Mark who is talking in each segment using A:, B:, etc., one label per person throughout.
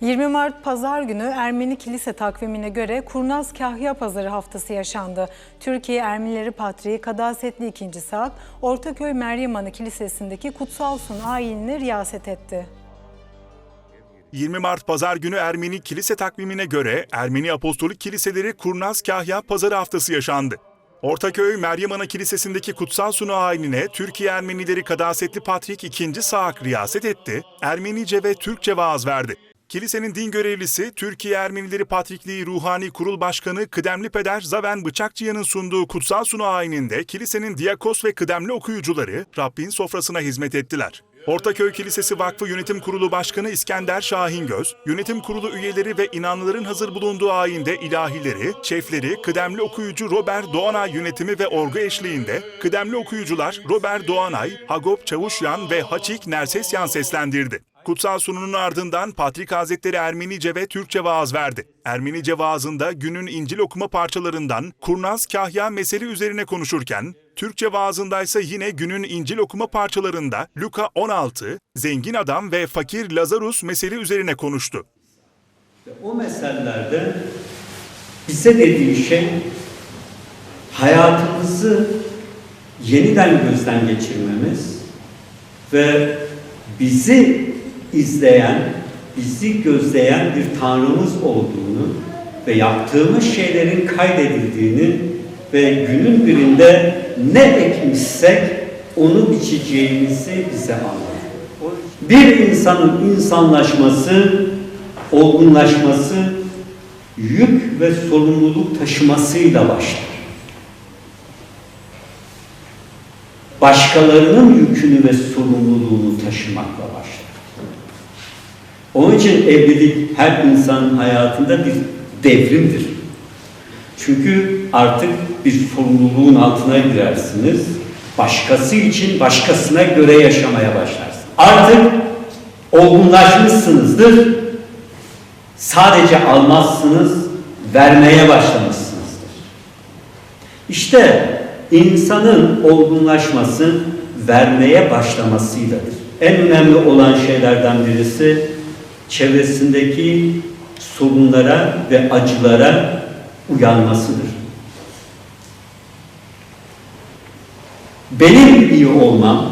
A: 20 Mart Pazar günü Ermeni kilise takvimine göre Kurnaz Kahya Pazarı haftası yaşandı. Türkiye Ermenileri Patriği Kadasetli II. Saak, Ortaköy Meryem Ana Kilisesi'ndeki kutsal sun ayinini riyaset etti.
B: 20 Mart Pazar günü Ermeni kilise takvimine göre Ermeni Apostolik Kiliseleri Kurnaz Kahya Pazarı haftası yaşandı. Ortaköy Meryem Ana Kilisesi'ndeki kutsal sunu ayinine Türkiye Ermenileri Kadasetli Patrik II. Saak riyaset etti, Ermenice ve Türkçe vaaz verdi. Kilisenin din görevlisi Türkiye Ermenileri Patrikliği Ruhani Kurul Başkanı Kıdemli Peder Zaven Bıçakçıyan'ın sunduğu kutsal sunu ayininde kilisenin diyakos ve kıdemli okuyucuları Rabbin sofrasına hizmet ettiler. Ortaköy Kilisesi Vakfı Yönetim Kurulu Başkanı İskender Şahingöz, yönetim kurulu üyeleri ve inanlıların hazır bulunduğu ayinde ilahileri, şefleri, kıdemli okuyucu Robert Doğanay yönetimi ve orgu eşliğinde kıdemli okuyucular Robert Doğanay, Hagop Çavuşyan ve Haçik Nersesyan seslendirdi. Kutsal sununun ardından Patrik Hazretleri Ermenice ve Türkçe vaaz verdi. Ermenice vaazında günün İncil okuma parçalarından Kurnaz Kahya mesele üzerine konuşurken, Türkçe vaazındaysa yine günün İncil okuma parçalarında Luka 16, Zengin Adam ve Fakir Lazarus mesele üzerine konuştu.
C: O meselelerde bize dediği şey hayatımızı yeniden gözden geçirmemiz ve bizi izleyen, bizi gözleyen bir Tanrımız olduğunu ve yaptığımız şeylerin kaydedildiğini ve günün birinde ne ekmişsek onu biçeceğimizi bize anlatıyor. Bir insanın insanlaşması, olgunlaşması yük ve sorumluluk taşımasıyla başlar. Başkalarının yükünü ve sorumluluğunu taşımakla başlar. Onun için evlilik her insanın hayatında bir devrimdir. Çünkü artık bir sorumluluğun altına girersiniz. Başkası için başkasına göre yaşamaya başlarsınız. Artık olgunlaşmışsınızdır. Sadece almazsınız, vermeye başlamışsınızdır. İşte insanın olgunlaşması vermeye başlamasıyladır. En önemli olan şeylerden birisi çevresindeki sorunlara ve acılara uyanmasıdır. Benim iyi olmam,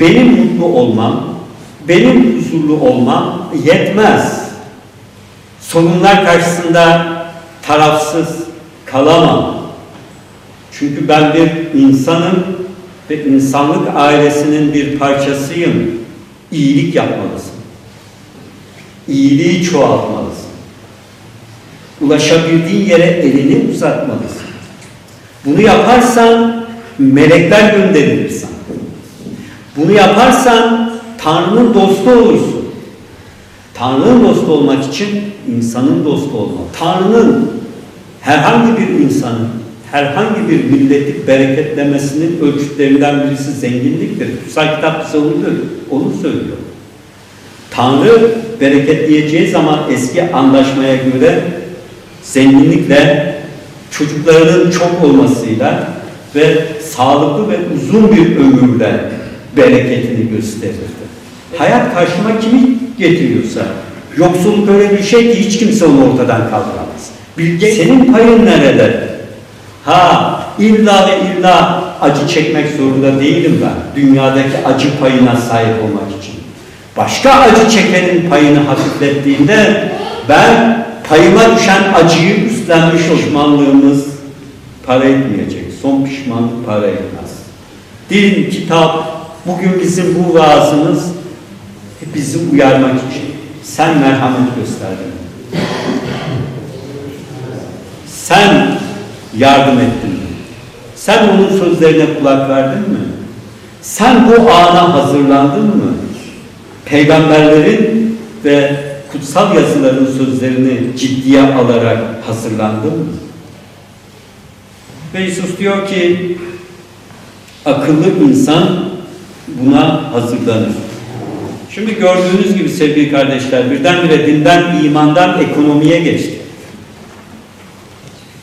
C: benim mutlu olmam, benim huzurlu olmam yetmez. Sorunlar karşısında tarafsız kalamam. Çünkü ben bir insanım ve insanlık ailesinin bir parçasıyım. İyilik yapmalısın. İyiliği çoğaltmalısın. Ulaşabildiğin yere elini uzatmalısın. Bunu yaparsan melekler gönderilir sana. Bunu yaparsan Tanrı'nın dostu olursun. Tanrı'nın dostu olmak için insanın dostu olmalı. Tanrı'nın herhangi bir insanın, herhangi bir milleti bereketlemesinin ölçütlerinden birisi zenginliktir. Kutsal kitap bize onu söylüyor. Tanrı bereketleyeceği zaman eski anlaşmaya göre zenginlikle, çocuklarının çok olmasıyla ve sağlıklı ve uzun bir ömürle bereketini gösterirdi. Hayat karşıma kimi getiriyorsa, yoksulluk öyle bir şey ki hiç kimse onu ortadan kaldıramaz. Bilge, senin payın nerede? Ha, illa ve illa acı çekmek zorunda değilim ben. Dünyadaki acı payına sahip olmak için. Başka acı çekenin payını hafiflettiğinde ben payıma düşen acıyı üstlenmiş pişmanlığımız para etmeyecek. Son pişmanlık para etmez. Din, kitap, bugün bizim bu vaazımız hep bizi uyarmak için. Sen merhamet gösterdin. Sen yardım ettin? Sen onun sözlerine kulak verdin mi? Sen bu ana hazırlandın mı? Peygamberlerin ve kutsal yazıların sözlerini ciddiye alarak hazırlandın mı? Ve Yusuf diyor ki akıllı insan buna hazırlanır. Şimdi gördüğünüz gibi sevgili kardeşler birdenbire dinden, imandan ekonomiye geçti.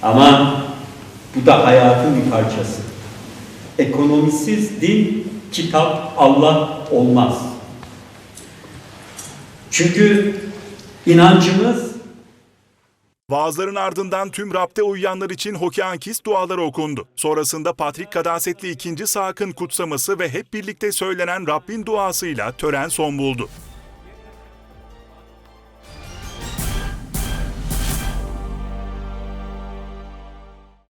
C: Ama bu da hayatın bir parçası. Ekonomisiz din, kitap, Allah olmaz. Çünkü inancımız
B: Vaazların ardından tüm rapte uyuyanlar için Hokiankis duaları okundu. Sonrasında Patrik Kadasetli 2. Sak'ın kutsaması ve hep birlikte söylenen Rabbin duasıyla tören son buldu.